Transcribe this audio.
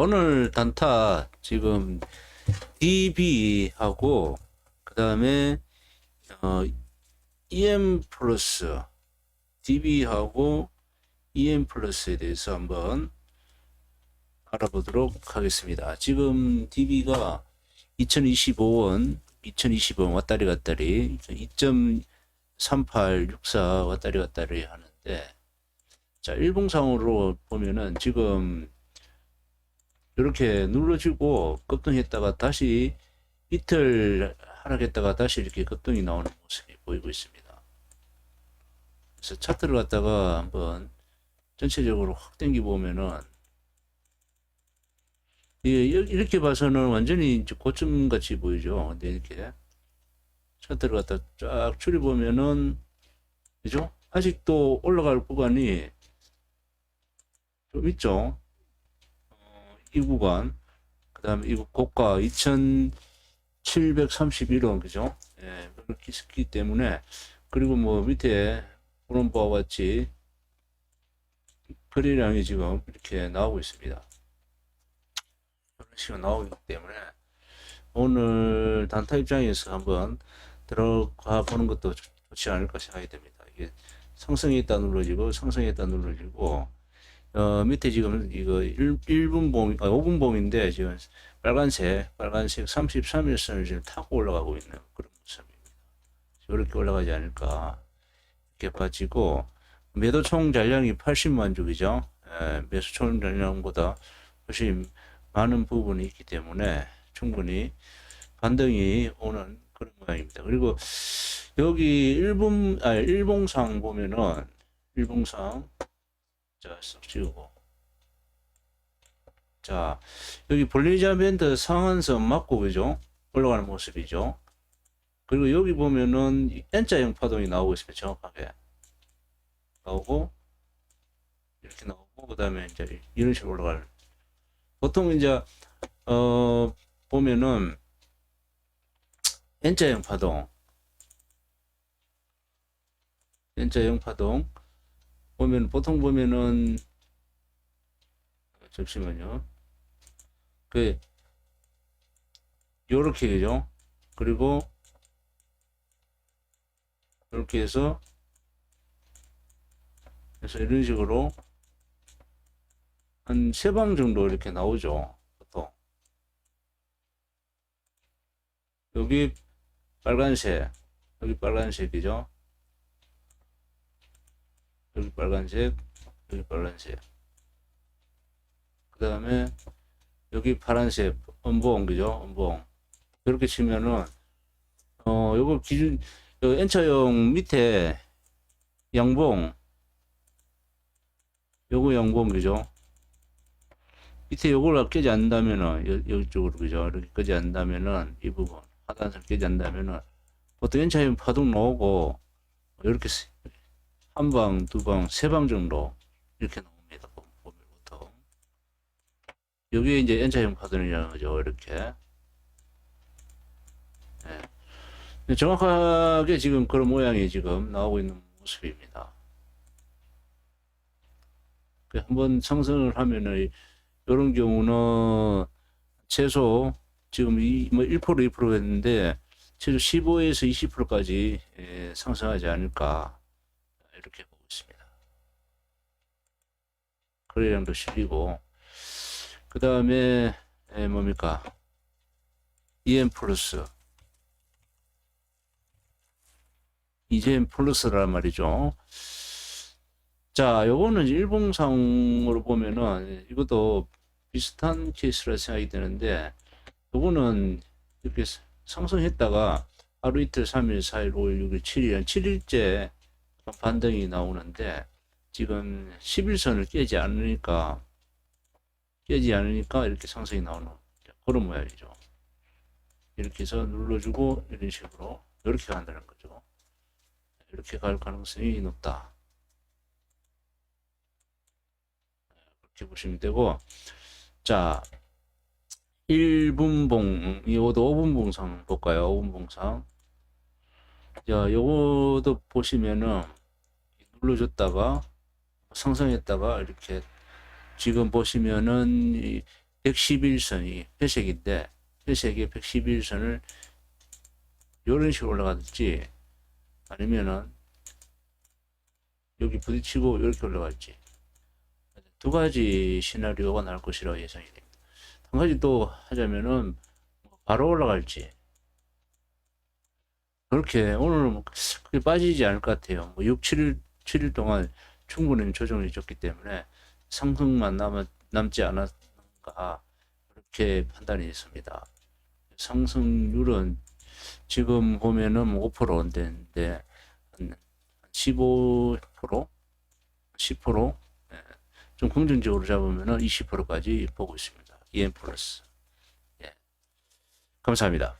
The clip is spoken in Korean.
오늘 단타 지금 DB하고 그 다음에 어, EM 플러스 DB하고 EM 플러스에 대해서 한번 알아보도록 하겠습니다. 지금 DB가 2025원, 2020원 왔다리 갔다리 2.3864 왔다리 갔다리 하는데 자 일봉상으로 보면은 지금 이렇게 눌러주고 급등했다가 다시 이틀 하락했다가 다시 이렇게 급등이 나오는 모습이 보이고 있습니다. 그래서 차트를 갖다가 한번 전체적으로 확 당겨 보면은 예, 이렇게 봐서는 완전히 이제 고점 같이 보이죠. 근데 이렇게 차트를 갖다 쫙 추려 보면은 그죠? 아직도 올라갈 구간이 좀 있죠. 이 구간, 그 다음에 이 고가 2731원, 그죠? 예, 있기 때문에, 그리고 뭐 밑에 보는 바와 같이 거래량이 지금 이렇게 나오고 있습니다. 이런 식으로 나오기 때문에, 오늘 단타 입장에서 한번 들어가 보는 것도 좋- 좋지 않을까 생각이 됩니다. 이게 상승했다 눌러지고, 상승했다 눌러지고, 어, 밑에 지금 이거 1, 1분 봉, 아, 5분 봉인데 지금 빨간색, 빨간색 33일선을 지금 타고 올라가고 있는 그런 모습입니다. 이렇게 올라가지 않을까. 이렇게 빠지고, 매도 총 잔량이 80만 주이죠. 예, 매도 총 잔량보다 훨씬 많은 부분이 있기 때문에 충분히 반등이 오는 그런 모양입니다. 그리고 여기 일본, 아, 일봉상 보면은, 일봉상, 자, 쏙 지우고. 자, 여기 볼리자 밴드 상한선 맞고, 그죠? 올라가는 모습이죠. 그리고 여기 보면은 이 N자형 파동이 나오고 있습니다. 정확하게. 나오고, 이렇게 나오고, 그 다음에 이제 이런 식으로 올라갈. 보통 이제, 어, 보면은 N자형 파동. N자형 파동. 보면 보통 보면은 잠시만요. 그 요렇게 그죠? 그리고 이렇게 해서 그래서 이런 식으로 한 세 방 정도 이렇게 나오죠. 보통 여기 빨간색 여기 빨간색이죠. 여기 빨간색, 여기 빨간색. 그 다음에 여기 파란색, 음봉, 그죠? 음봉. 이렇게 치면은, 어, 요거 기준, 요 N차형 밑에 양봉, 요거 양봉, 그죠? 밑에 요걸 깨지 않는다면은, 여, 이쪽으로, 그죠? 이렇게 깨지 않는다면은, 이 부분, 하단선 깨지 않는다면은, 보통 N차형 파동 나오고, 이렇게 한 방, 두 방, 세 방 정도 이렇게 나옵니다. 보면 보통 여기에 이제 N자형 파동이라는 거죠. 이렇게 네. 정확하게 지금 그런 모양이 지금 나오고 있는 모습입니다. 그 한번 상승을 하면은 이런 경우는 최소 지금 이뭐 1% 2% 했는데 최소 15에서 20%까지 예, 상승하지 않을까 이렇게 보고 있습니다. 거래량도 실리고 그 다음에 뭡니까 EM 플러스 EM 플러스란 말이죠. 자, 요거는 일봉상으로 보면은 이것도 비슷한 케이스라 생각이 되는데 요거는 이렇게 상승했다가 하루 이틀, 3일, 4일, 5일, 6일, 7일, 7일째 반등이 나오는데 지금 11선을 깨지 않으니까 깨지 않으니까 이렇게 상승이 나오는 그런 모양이죠. 이렇게 해서 눌러주고 이런 식으로 이렇게 간다는 거죠. 이렇게 갈 가능성이 높다. 그렇게 보시면 되고 자 1분봉 이것도 5분봉상 볼까요? 5분봉상 자 요것도 보시면은 눌러줬다가 상승했다가 이렇게 지금 보시면은 이 111선이 회색인데 회색의 111선을 이런 식으로 올라가든지 아니면은 여기 부딪히고 이렇게 올라갈지 두 가지 시나리오가 나올 것이라고 예상이 됩니다. 한 가지 또 하자면은 바로 올라갈지 그렇게 오늘은 뭐 크게 빠지지 않을 것 같아요. 뭐 6, 7일, 7일 동안 충분히 조정이 줬기 때문에 상승만 남, 남지 않았는가 그렇게 판단이 있습니다. 상승률은 지금 보면은 5%인데 한 15%, 10%, 예, 좀 긍정적으로 잡으면은 20%까지 보고 있습니다. EM 플러스. 예. 감사합니다.